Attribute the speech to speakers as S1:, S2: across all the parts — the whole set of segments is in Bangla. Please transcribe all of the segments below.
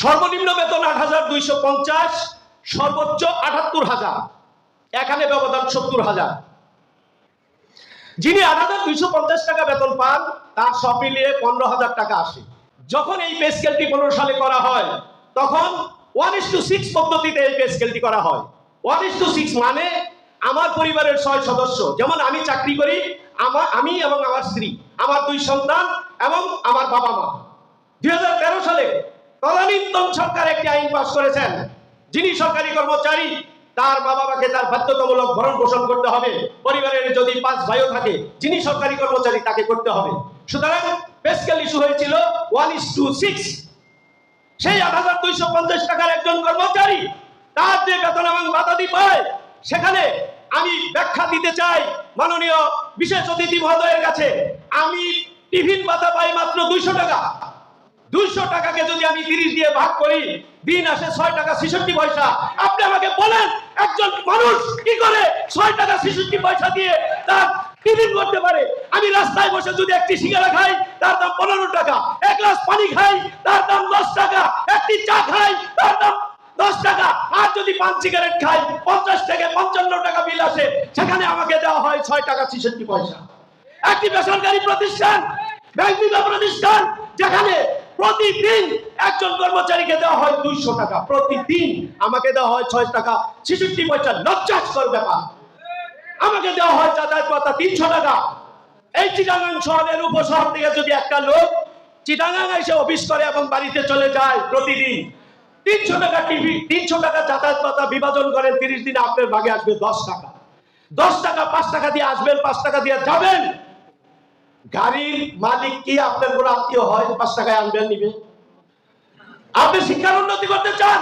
S1: সর্বনিম্ন বেতন আট হাজার দুইশো পঞ্চাশ, সর্বোচ্চ আটাত্তর হাজার। এখানে ব্যবধান সত্তর হাজার। যিনি আট হাজার দুইশো পঞ্চাশ টাকা বেতন পান, তার সব মিলিয়ে পনেরো হাজার টাকা আসে। যখন এই পে স্কেলটি পনেরো সালে করা হয়, তখন ওয়ান ইস টু সিক্স পদ্ধতিতে এই পে স্কেলটি করা হয়। ওয়ান ইস টু সিক্স মানে আমার পরিবারের ছয় সদস্য। যেমন আমি চাকরি করি আমার আমি এবং আমার স্ত্রী, আমার দুই সন্তান এবং আমার বাবা মা। দুই হাজার তেরো সালে তদানীন্তন সরকার একটি আইন পাস করেছেন। যিনি সরকারি কর্মচারী, তার মা বাবাকে তার বাধ্যতামূলক ভরণ পোষণ করতে হবে। পরিবারের যদি পাঁচ ভাইও থাকে, যিনি সরকারি কর্মচারী, তাকে করতে হবে। সুতরাং পেস্কেল ইস্যু হয়েছিল ওয়ান ইস টু সিক্স সেই আট হাজার দুইশো পঞ্চাশ টাকার একজন কর্মচারী, তার যে বেতন এবং বাতাদি পায়, সেখানে আমি ব্যাখ্যা দিতে চাই। মাননীয় বিশেষ অতিথি মহোদয়ের কাছে, আমি টিফিন ভাতা পাই মাত্র দুইশো টাকা। দুইশো টাকাকে যদি আমি তিরিশ দিয়ে ভাগ করি, দিন আসে ছয় টাকা ছেষট্টি পয়সা। আপনি আমাকে বলেন, একজন মানুষ কি করে ছয় টাকা ছেষট্টি পয়সা দিয়ে তার টিফিন করতে পারে? আমি রাস্তায় বসে যদি একটি সিঙ্গারা খাই, তার দাম পনেরো টাকা। এক গ্লাস পানি খাই, তার দাম দশ টাকা। একটি চা খাই, তার দাম দশ টাকা। আর যদি পান সিগারেট খাই, পঞ্চাশ থেকে পঞ্চান্ন টাকা বিল আসে। সেখানে আমাকে দেওয়া হয় ছয় টাকা ছেষট্টি পয়সা। একটি বেসরকারি প্রতিষ্ঠান, ব্যাংক প্রতিষ্ঠান, যেখানে প্রতিদিন একজন কর্মচারীকে দেওয়া হয় দুইশো টাকা। প্রতিদিন আমাকে দেওয়া হয় ছয় টাকা। ছেষট্টি পয়সা লজ্জাস্কর ব্যাপার। আমাকে দেওয়া হয় যাতায়াত ভাতা তিনশো টাকা। এই চিটাগাং শহরের উপশহর থেকে যদি একটা লোক চিটাগাং এসে অফিস করে এবং বাড়িতে চলে যায় প্রতিদিন, তিনশো টাকা টিভি, তিনশো টাকা যাতায়াত ভাতা বিভাজন করেন, তিরিশ দিনে আপনার ভাগে আসবে দশ টাকা। দশ টাকা, পাঁচ টাকা দিয়ে আসবেন, পাঁচ টাকা দিয়ে যাবেন গাড়ির মালিক কি? আপনার কোনো আত্মীয় হয়? পাঁচ টাকায় আনবেন নিবে আপনি শিক্ষার উন্নতি করতে চান?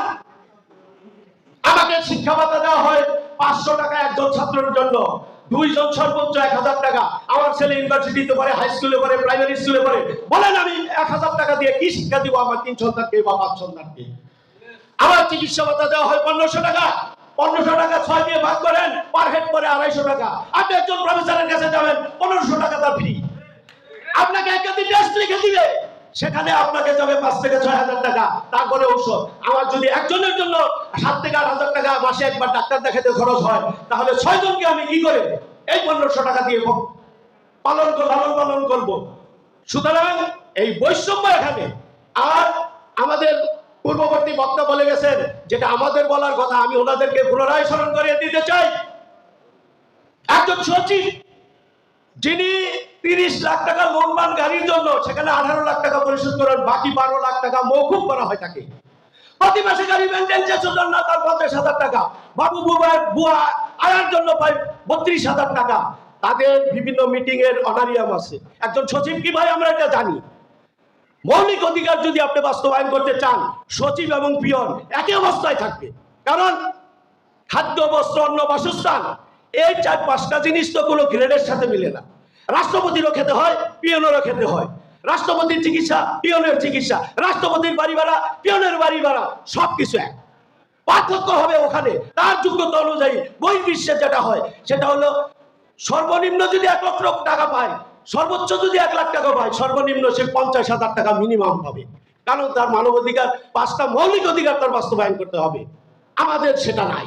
S1: আমাকে শিক্ষা ভাতা দেওয়া হয় পাঁচশো টাকা একজন ছাত্রের জন্য। দুইজন সর্বোচ্চ এক হাজার টাকা। আমার ছেলে ইউনিভার্সিটিতে পড়ে হাই স্কুলে পড়ে প্রাইমারি স্কুলে পড়ে। বলেন আমি এক হাজার টাকা দিয়ে কি শিক্ষা দিব আমার তিন সন্তানকে বা পাঁচ সন্তানকে? আমার চিকিৎসা ভাতা দেওয়া হয় পনেরোশো টাকা। পনেরোশো টাকা ছয় দিয়ে ভাগ করেন পার হেড করে আড়াইশো টাকা। আপনি একজন প্রফেসরের কাছে যাবেন, পনেরোশো টাকা তার ফ্রি আপনাকে একাধিক টেস্ট লিখে দিবে। সেখানে আপনাকে যাবে পাঁচ থেকে ছয় হাজার টাকা। তারপরে ঔষধ। আমার যদি একজনের জন্য সাত থেকে আট হাজার টাকা মাসে একবার ডাক্তার দেখাতে খরচ হয়, তাহলে ছয় জনকে আমি কি করে এই পনেরোশো টাকা দিয়ে পালন লালন পালন করব। সুতরাং এই বৈষম্য এখানে। আর আমাদের পূর্ববর্তী বক্তা বলে গেছেন, যেটা আমাদের বলার কথা, আমি ওনাদেরকে পুনরায় স্মরণ করিয়ে দিতে চাই। একজন সচিব, যিনি তিরিশ লাখ টাকা লোন পান গাড়ির জন্য সেখানে আঠারো লাখ টাকা পরিশোধ করেন, বাকি বারো লাখ টাকা মৌকুব করা হয় তাকে। প্রতি মাসে গাড়ি তার পঞ্চাশ হাজার টাকা। বাবু বুয়া বুয়া আয়ার জন্য পায় বত্রিশ হাজার টাকা। তাদের বিভিন্ন মিটিং এর অনারিয়াম আছে। একজন সচিব কি ভাই, আমরা এটা জানি। মৌলিক অধিকার যদি আপনি বাস্তবায়ন করতে চান, সচিব এবং পিয়ন একই অবস্থায় থাকবে। কারণ খাদ্য, বস্ত্র, অন্ন, বাসস্থান, এই চার পাঁচটা জিনিস তো কোনো গ্রেডের সাথে মিলে না। রাষ্ট্রপতিরও খেতে হয়, পিয়নেরও খেতে হয়। রাষ্ট্রপতির চিকিৎসা, পিয়নের চিকিৎসা। রাষ্ট্রপতির বাড়ি ভাড়া, পিয়নের বাড়ি ভাড়া, সবকিছু এক। পার্থক্য হবে ওখানে। তার যোগ্যতা অনুযায়ী বহির্বিশ্বে যেটা হয়, সেটা হলো সর্বনিম্ন যদি এক লক্ষ টাকা পায়, সর্বোচ্চ যদি এক লাখ টাকা পায়, সর্বনিম্ন সে পঞ্চাশ হাজার টাকা মিনিমাম পাবে। কারণ তার মানবাধিকার, পাঁচটা মৌলিক অধিকার তার বাস্তবায়ন করতে হবে। আমাদের সেটা নাই।